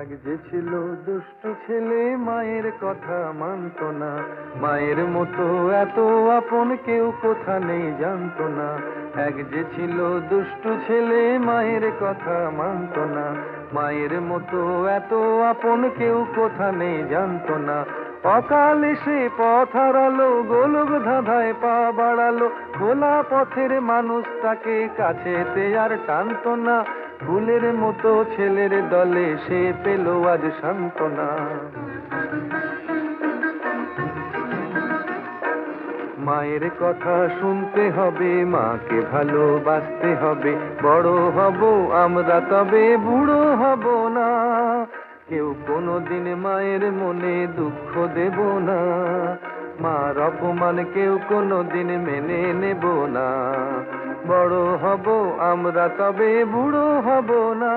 এক যে ছিল দুষ্টু ছেলে, মায়ের কথা মানত না। মায়ের মতো এত আপন কেউ কোথা নেই জানত না। এক যে ছিল দুষ্টু ছেলে, মায়ের কথা মানত না। মায়ের মতো এত আপন কেউ কোথা নেই জানতো না। অকালে সে পথ হারালো, গোলক ধাঁধায় পা বাড়ালো। খোলা পথের মানুষটাকে কাছেতে আর টানতো না। ফুলের মতো ছেলের দলে সে পেল আজ সান্ত্বনা। মায়ের কথা শুনতে হবে, মাকে ভালোবাসতে হবে। বড় হব আমরা, তবে বুড়ো হব না। কেউ কোনো কোনোদিন মায়ের মনে দুঃখ দেব না। মার অপমান কেউ কোনোদিন মেনে নেব না বড় হব আমরা তবে বুড়ো হব না